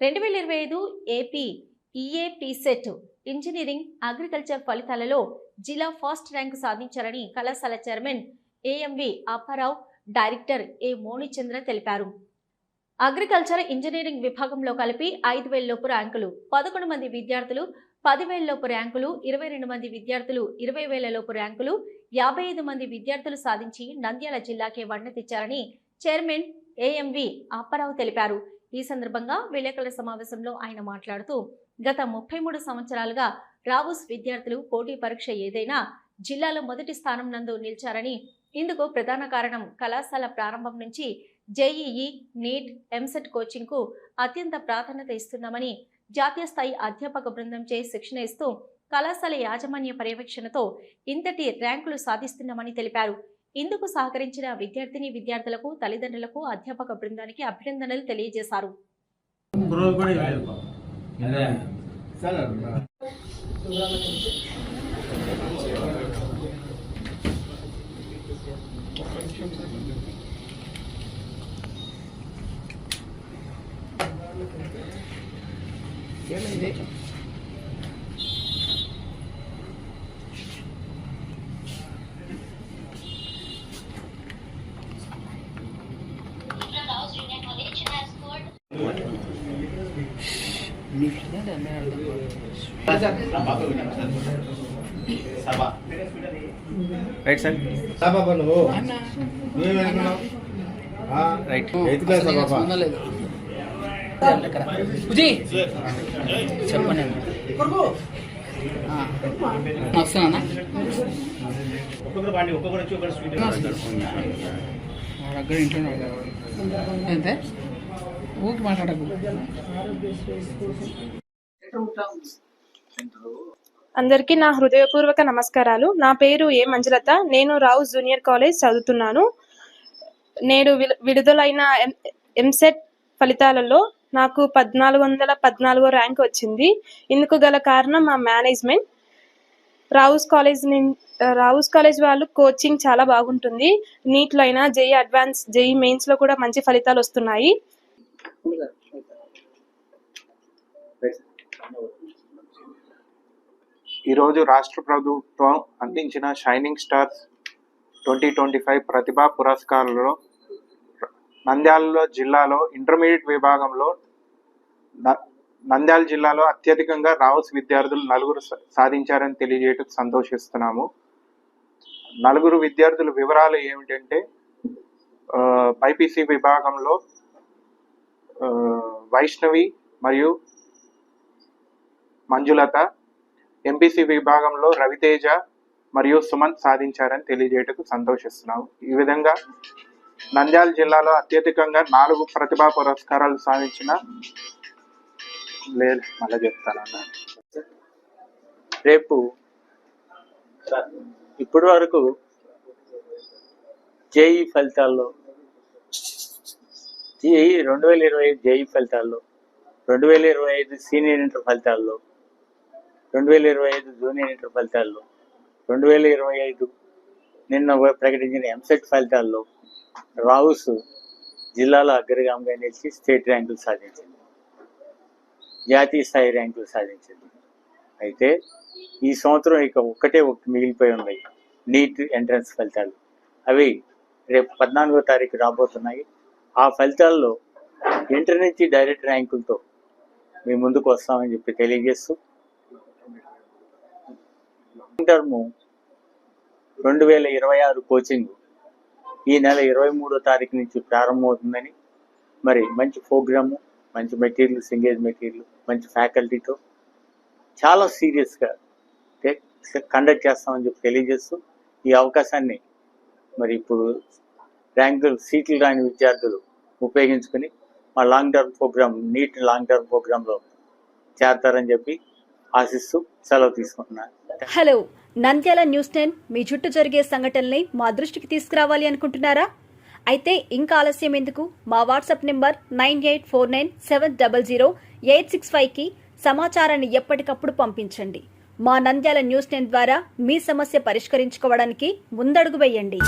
రెండు వేల ఇరవై ఐదు ఏపీ ఈఏపీసెట్ ఇంజనీరింగ్ అగ్రికల్చర్ ఫలితాలలో జిల్లా ఫస్ట్ ర్యాంకు సాధించారని కళాశాల chairman AMV Apparao director A Monichandra తెలిపారు. అగ్రికల్చర్ ఇంజనీరింగ్ విభాగంలో కలిపి ఐదు వేలలోపు ర్యాంకులు పదకొండు మంది విద్యార్థులు పదివేల లోపు ర్యాంకులు ఇరవై రెండు మంది విద్యార్థులు ఇరవై వేల లోపు ర్యాంకులు యాభై ఐదు మంది విద్యార్థులు సాధించి నంద్యాల జిల్లాకే వన్న తెచ్చారని చైర్మన్ ఏఎంవి అప్పారావు తెలిపారు. ఈ సందర్భంగా విలేకరుల సమావేశంలో ఆయన మాట్లాడుతూ గత ముప్పై మూడు సంవత్సరాలుగా రావుస్ విద్యార్థులు పోటీ పరీక్ష ఏదైనా జిల్లాలో మొదటి స్థానం నందు నిలిచారని ఇందుకు ప్రధాన కారణం కళాశాల ప్రారంభం నుంచి జేఈఈ నీట్ ఎంసెట్ కోచింగ్కు అత్యంత ప్రాధాన్యత ఇస్తున్నామని జాతీయ స్థాయి అధ్యాపక బృందంచే శిక్షణ ఇస్తూ కళాశాల యాజమాన్య పర్యవేక్షణతో ఇంతటి ర్యాంకులు సాధిస్తున్నామని తెలిపారు. ఇందుకు సహకరించిన విద్యార్థిని విద్యార్థులకు తల్లిదండ్రులకు అధ్యాపక బృందానికి అభినందనలు తెలియజేశారు. ఏమైంది రైట్ సార్ బాబా నువ్వు రైట్ ఎయిత్ క్లాస్ బాబా చెప్పండి వస్తున్నా దగ్గర ఇంట్లో అంతే ఊరికి మాట్లాడకు. అందరికీ నా హృదయపూర్వక నమస్కారాలు. నా పేరు ఏ మంజులత. నేను రావు జూనియర్ కాలేజ్ చదువుతున్నాను. నేడు విడుదలైన ఎం- ఎంసెట్ ఫలితాలలో నాకు పద్నాలుగు వందల పద్నాలుగో ర్యాంక్ వచ్చింది. ఇందుకు గల కారణం మా management. Rao's college Rao's college వాళ్ళు కోచింగ్ చాలా బాగుంటుంది. నీట్లో అయినా జేఈ అడ్వాన్స్ జేఈ మెయిన్స్లో కూడా మంచి ఫలితాలు వస్తున్నాయి. ఈరోజు రాష్ట్ర ప్రభుత్వం అందించిన shining stars twenty twenty five ప్రతిభా పురస్కారాలలో నంద్యాలలో జిల్లాలో ఇంటర్మీడియట్ విభాగంలో న- నంద్యాల జిల్లాలో అత్యధికంగా రావుస్ విద్యార్థులు నలుగురు సాధించారని తెలియజేయటం సంతోషిస్తున్నాము. నలుగురు విద్యార్థుల వివరాలు ఏమిటంటే బైపీసీ విభాగంలో వైష్ణవి మరియు మంజులత ఎంపీసీ విభాగంలో రవితేజ మరియు సుమంత్ సాధించారని తెలియజేయటకు సంతోషిస్తున్నాము. ఈ విధంగా నంద్యాల జిల్లాలో అత్యధికంగా నాలుగు ప్రతిభా పురస్కారాలు సాధించిన లేదు మళ్ళీ చెప్తానన్న రేపు ఇప్పటి వరకు జేఈ ఫలితాల్లో జేఈ రెండు వేల ఇరవై ఐదు జేఈ ఫలితాల్లో రెండు వేల ఇరవై ఐదు సీనియర్ ఇంటర్ ఫలితాల్లో రెండు వేల ఇరవై ఐదు జూనియర్ ఇంటర్ ఫలితాల్లో రెండు వేల ఇరవై ఐదు నిన్న ప్రకటించిన ఎంసెట్ ఫలితాల్లో రావుస్ జిల్లాలో అగ్రగామిగా నిలిచి స్టేట్ ర్యాంకులు సాధించింది. జాతీయ స్థాయి ర్యాంకులు సాధించింది. అయితే ఈ సంవత్సరం ఇక ఒక్కటే ఒకటి మిగిలిపోయి ఉన్నాయి. నీట్ ఎంట్రన్స్ ఫలితాలు. అవి రేపు పద్నాలుగో తారీఖు రాబోతున్నాయి. ఆ ఫలితాల్లో ఇంటర్ నుంచి డైరెక్ట్ ర్యాంకులతో మీ ముందుకు వస్తామని చెప్పి తెలియజేస్తూ లాంగ్ టర్మ్ రెండు వేల ఇరవై ఆరు కోచింగ్ ఈ నెల ఇరవై మూడో తారీఖు నుంచి ప్రారంభమవుతుందని మరి మంచి ప్రోగ్రాము మంచి మెటీరియల్ సింగేజ్ మెటీరియల్ మంచి ఫ్యాకల్టీతో చాలా సీరియస్గా కండక్ట్ చేస్తామని చెప్పి తెలియజేస్తూ ఈ అవకాశాన్ని మరి ఇప్పుడు ర్యాంకులు సీట్లు రాని విద్యార్థులు ఉపయోగించుకుని మా long term program NEET long term ప్రోగ్రాంలో చేరతారని చెప్పి ఆశిస్తూ సెలవు తీసుకుంటున్నాను హలో నంద్యాల న్యూస్ టెన్ మీ చుట్టూ జరిగే సంఘటనల్ని మా దృష్టికి తీసుకురావాలి అనుకుంటున్నారా? అయితే ఇంకా ఆలస్యం ఎందుకు? మా WhatsApp number nine eight four nine seven double zero eight six ఫైవ్కి సమాచారాన్ని ఎప్పటికప్పుడు పంపించండి. మా నంద్యాల న్యూస్ టెన్ ద్వారా మీ సమస్య పరిష్కరించుకోవడానికి ముందడుగు వేయండి.